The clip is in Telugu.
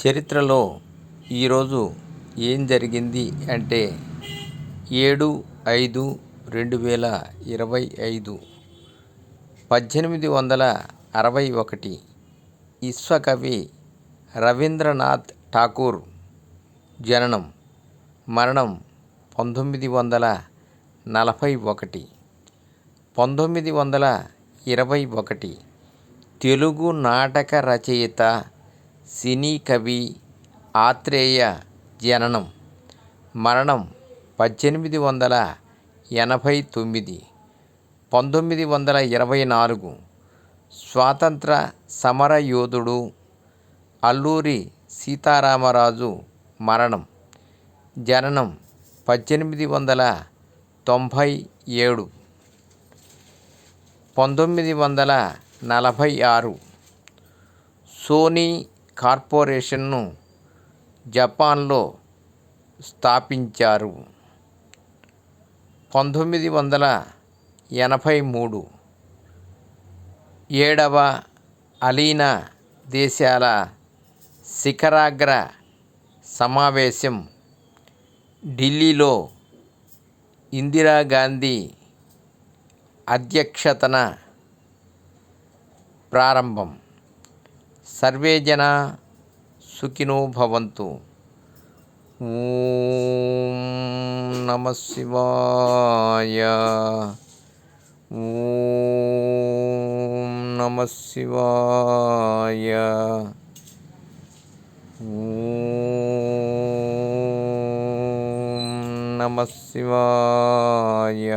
చరిత్రలో ఈరోజు ఏం జరిగింది అంటే ఏడు ఐదు రెండు వేల ఇరవై ఐదు పద్దెనిమిది వందల అరవై ఒకటి విశ్వకవి రవీంద్రనాథ్ ఠాకూర్ జననం మరణం పంతొమ్మిది వందల నలభై ఒకటి పంతొమ్మిది వందల ఇరవై ఒకటి తెలుగు నాటక రచయిత సినీ కవి ఆత్రేయ జననం. మరణం పద్దెనిమిది వందల ఎనభై తొమ్మిది పంతొమ్మిది వందల ఇరవై నాలుగు. స్వాతంత్ర సమరయోధుడు అల్లూరి సీతారామరాజు మరణం. జననం పద్దెనిమిది వందల తొంభై ఏడు పంతొమ్మిది వందల నలభై ఆరు. సోనీ కార్పొరేషన్ను జపాన్లో స్థాపించారు. పంతొమ్మిది వందల ఎనభై మూడు ఏడవ అలీనా దేశాల శిఖరాగ్ర సమావేశం ఢిల్లీలో ఇందిరాగాంధీ అధ్యక్షతన ప్రారంభం. సర్వే జన సుఖినో భవంతు. ఓం నమ శివాయ. ఓం నమ శివాయ. ఓం నమ శివాయ.